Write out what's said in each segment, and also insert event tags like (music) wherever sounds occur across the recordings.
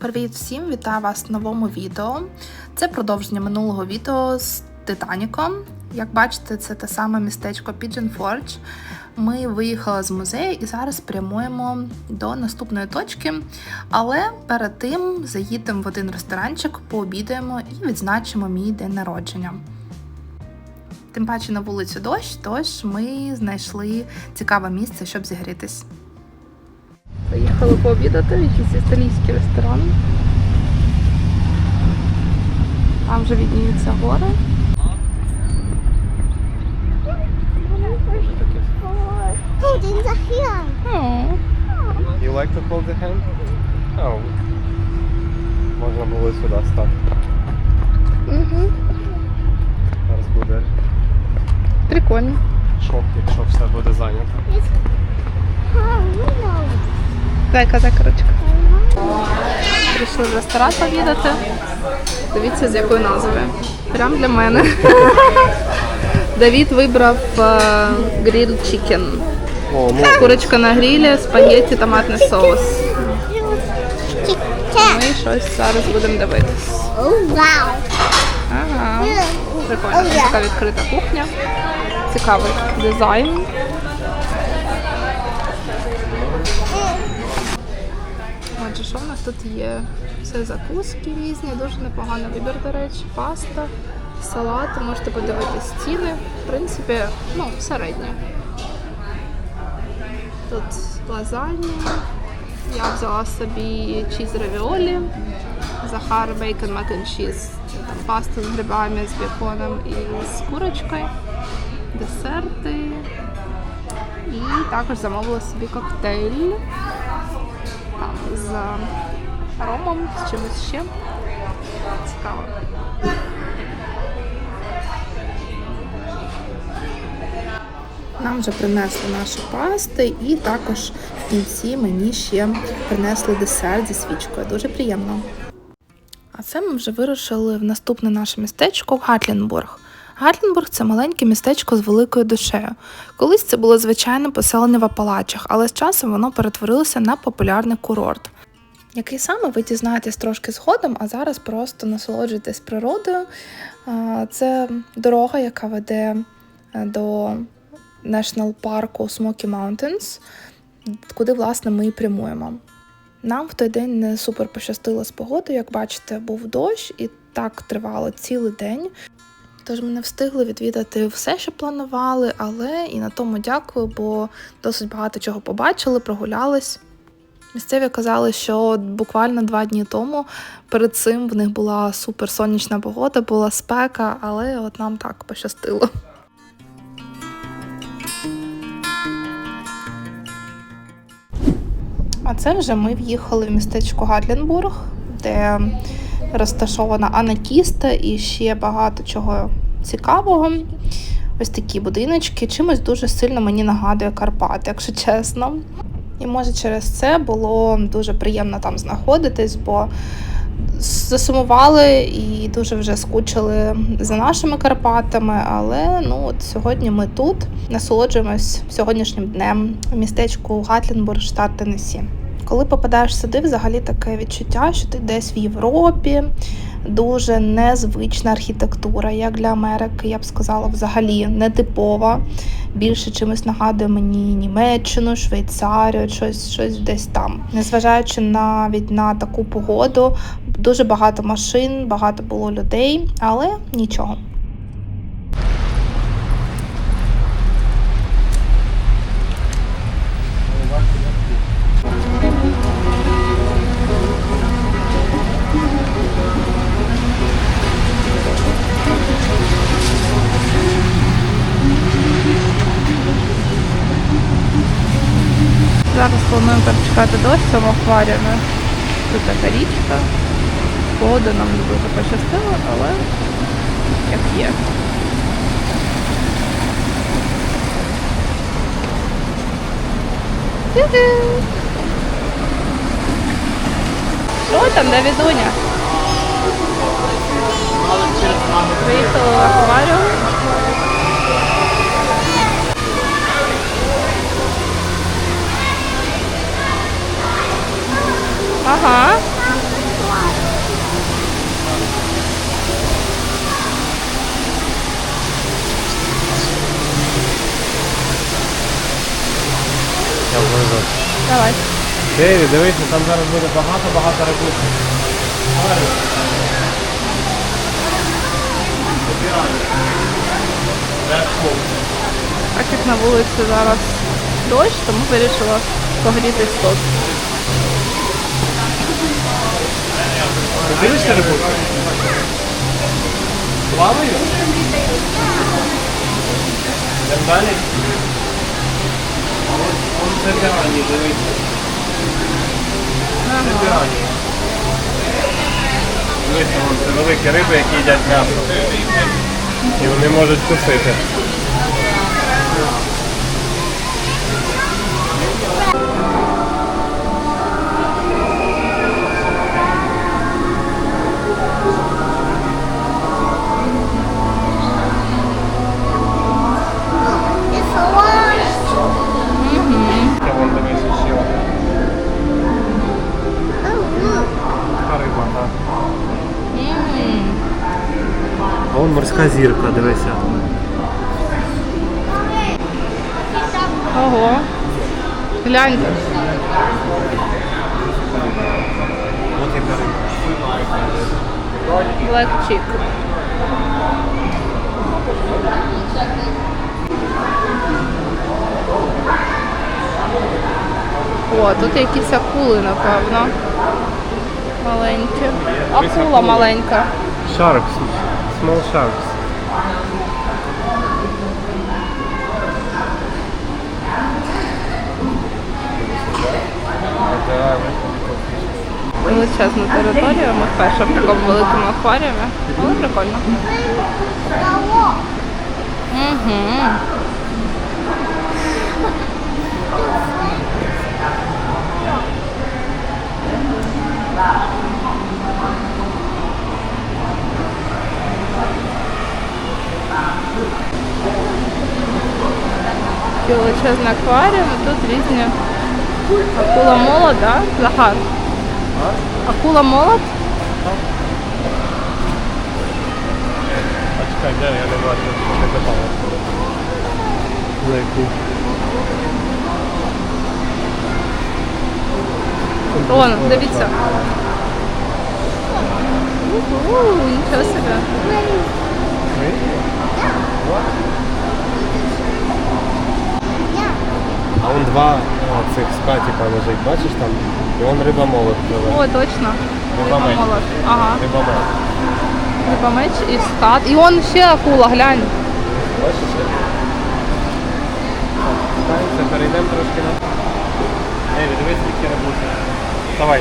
Привіт всім! Вітаю вас в новому відео. Це продовження минулого відео з Титаніком. Як бачите, це те саме містечко Pigeon Forge. Ми виїхали з музею і зараз прямуємо до наступної точки. Але перед тим заїдемо в один ресторанчик, пообідаємо і відзначимо мій день народження. Тим паче на вулицю дощ, тож ми знайшли цікаве місце, щоб зігрітись. Поїхали пообідати в якийсь італійський ресторан. Там вже відніються гори. Holding the hand. You like to hold the hand? Oh. Можна було сюди стати. Угу. Зараз буде Прикольно. шок, якщо все буде зайнято. No. Дай-ка закручка. Прийшли в ресторан пообідати. Дивіться, з якою назвою. Прям для мене. (laughs) Давід вибрав гриль чікен. Ну, Курочка на грилі, спагетті, томатний соус. Ми щось зараз будемо дивитись. Ага. Прикольно. Така відкрита кухня. Цікавий дизайн. Отже, що в нас тут є? Все закуски різні, дуже непоганий вибір, до речі, паста, салати, можете подивитись ціни. В принципі, ну, середні. Тут лазанья. Я взяла собі чіз равіолі, Захар бейкон мак н чіз, там паста з грибами, з беконом і з курочкою, десерти. І також замовила собі коктейль там з ромом, з чимось ще. Цікаво. Нам вже принесли наші пасти, і також в кінці мені ще принесли десерт зі свічкою. Дуже приємно. А це ми вже вирушили в наступне наше містечко в Гатлінбург. Гатлінбург це маленьке містечко з великою душею. Колись це було звичайне поселення в Апалачах, але з часом воно перетворилося на популярний курорт. Який саме ви дізнаєтесь трошки згодом, а зараз просто насолоджуйтесь природою. Це дорога, яка веде е, до National парку Smoky Mountains, куди власне ми і прямуємо. Нам в той день не супер пощастило з погодою, як бачите, був дощ, і так тривало цілий день. Тож ми не встигли відвідати все, що планували, але і на тому дякую, бо досить багато чого побачили, прогулялись. Місцеві казали, що буквально два дні тому перед цим в них була супер сонячна погода, була спека, але от нам так пощастило. А це вже ми в'їхали в містечко Гатлінбург, де розташована Анакіста і ще багато чого цікавого. Ось такі будиночки. Чимось дуже сильно мені нагадує Карпати, якщо чесно. І може через це було дуже приємно там знаходитись, бо засумували і дуже вже скучили за нашими Карпатами. Але ну от сьогодні ми тут насолоджуємось сьогоднішнім днем в містечку Гатлінбург, штат Теннессі. Коли попадаєш сюди, взагалі таке відчуття, що ти десь в Європі. Дуже незвична архітектура, як для Америки, я б сказала, взагалі нетипова. Більше чимось нагадує мені Німеччину, Швейцарію, щось, щось десь там. Незважаючи навіть на таку погоду, дуже багато машин, багато було людей, але нічого. Перечекати дощ в цьому акваріумі. Тут така річка. Погода нам не дуже пощастила, але як є. Що там, Давідуня? Приїхали в акваріум. Ага. Я вижу. Давай. Деві, дивися, ну там зараз буде багато-багато ракушок. Так як на вулиці зараз дощ, тому вирішила погрітись тут. Дивишся рибухи? Плавають? Йдемо далі? От Це пірані, дивися. Це пірані. Дивися, вон, це великі риби, які їдять м'ясо. І вони можуть кусити. Зірка, дивися. Ого. Гляньте. Chick. О, тут якісь акули, напевно. Маленькі. Акула маленька. Sharks. Small sharks. Величезна територія. Ми вперше в такому великому акваріумі. Але прикольно. Угу. Величезний акваріум, тут різні акула молод, да? Акула молод? А чекай, де я не бачу, не питала. За яку? Вон, дивіться. Нічого собі. Yeah. А вон два о, цих скатіка лежить, бачиш там? І вон риба молот пливе. О, точно. Риба меч. молод. Ага. Риба молот. Риба меч і скат. І он ще акула, глянь. Бачиш? як? Так, Спускаємося, перейдемо трошки на. Ей, дивись, скільки рибухи. Давай.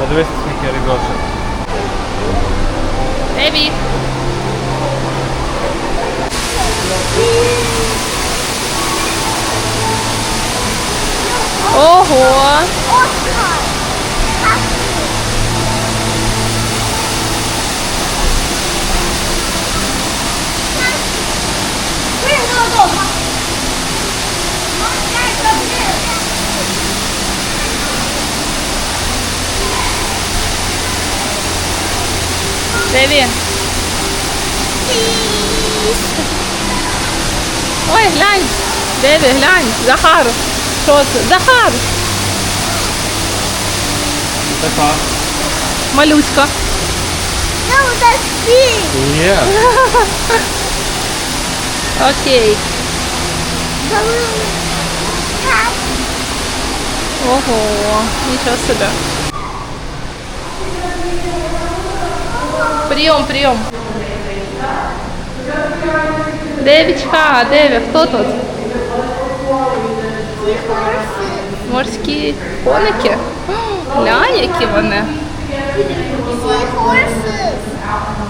Подивися, скільки рибочок. Бебі. Бебі. Ой, глянь. Бебі, глянь. Захар. Що це? Захар. Така. Малюська. No, that's big. Є. (laughs) Окей. Ого, нічого собі. Прийом, прийом. Девічка, Деві, хто тут? Морські коники? Глянь, які вони.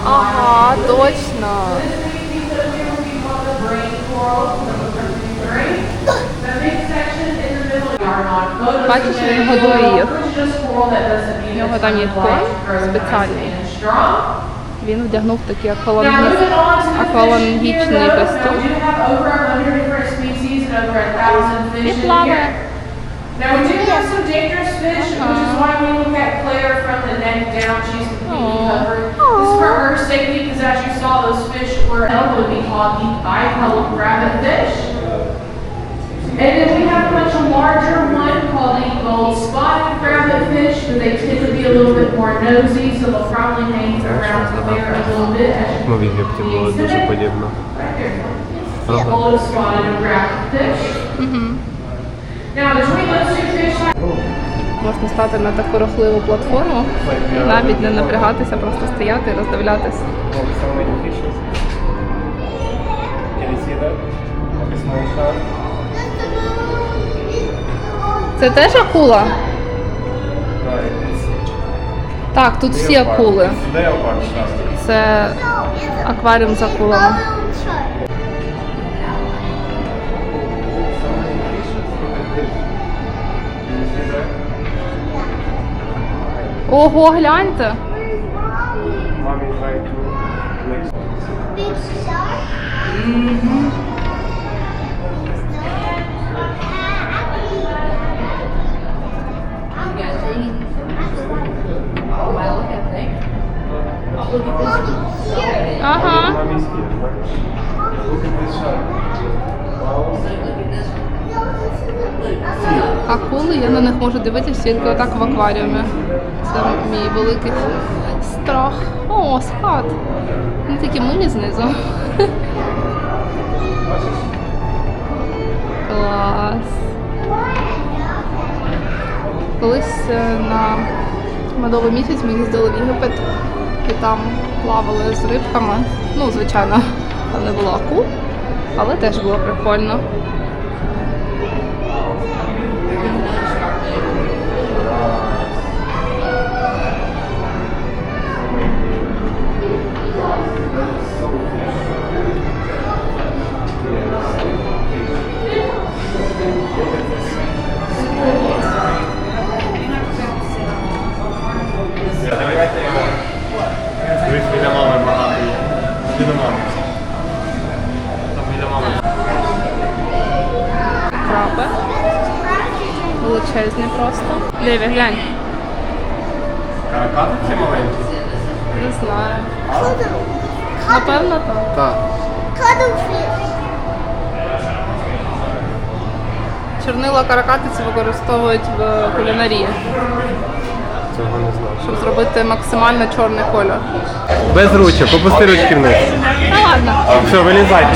Ага, точно. Бачиш, він годує їх. У нього там є конь спеціальний. Він вдягнув такий аквалангі- аквалангічний костюм. І плаває. Now we do have some dangerous fish, which is why we look at Claire from the neck down. She's completely Aw. covered. This is for her safety because as you saw, those fish were elbow be caught by pellet rabbit fish. And then we have a much larger called spotted crabbit fish, but they tend to be a little bit more nosy, so they'll probably hang around there a little bit. as you Ну, в Єгипті can було see дуже подібно. Right there. Ага. Gold spotted crabbit fish. Now between those two fish Можна стати на таку рухливу платформу, навіть не напрягатися, просто стояти і роздивлятися. Це теж акула? Так, тут всі акули. Це акваріум з акулами. So many fishes. Wow. Акули, я на них можу дивитися тільки отак в акваріумі. Це мій великий страх. О, скат. Вони такі милі знизу. Клас. Колись е, на медовий місяць ми їздили в Єгипет і там плавали з рибками. Ну, звичайно, там (laughs) не було акул, але теж було прикольно. Величезні просто. Деві, глянь. Каракати ці маленькі? Не знаю. Напевно, так. Так. Чорнила каракатиці використовують в кулінарії, Цього не знав. щоб зробити максимально чорний кольор. Без ручок, опусти ручки вниз. Та ладно. Все, вилізайте.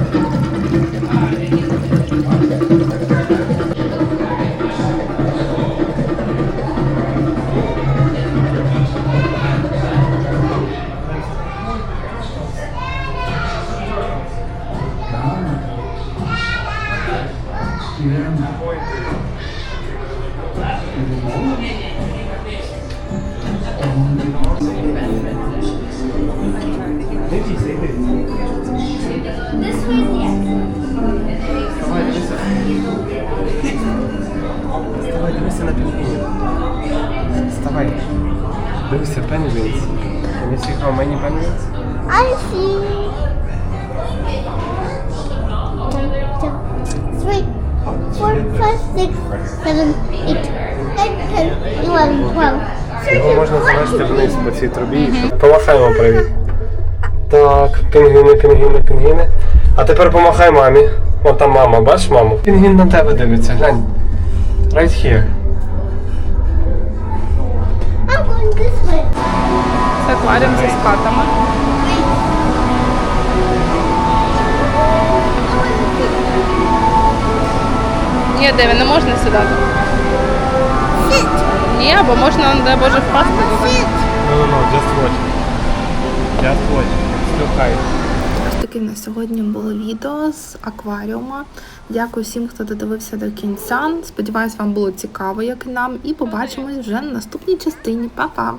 Давай, дивися. Давай, дивися на пінгвінів. Вставай. Дивися, penguins. Can you see how many penguins? I see. Five, six, seven, eight, nine, ten, eleven, twelve. Його можна завести вниз по цій трубі. Помахаємо привіт. Так, пінгвіни, пінгвіни, пінгвіни. А тепер помахай мамі. О, там мама, бачиш маму? Пінгвін на тебе дивиться, глянь. Right here. I'm going this way. Це акваріум зі скатами. Ні, Деві, не можна сідати. Ні, бо можна, не дай Боже, впасти. No, no, no, just watch. Just watch. Still high. Ось таке на сьогодні було відео з акваріума. Дякую всім, хто додивився до кінця. Сподіваюсь, вам було цікаво, як і нам. І побачимось вже на наступній частині. Па-па!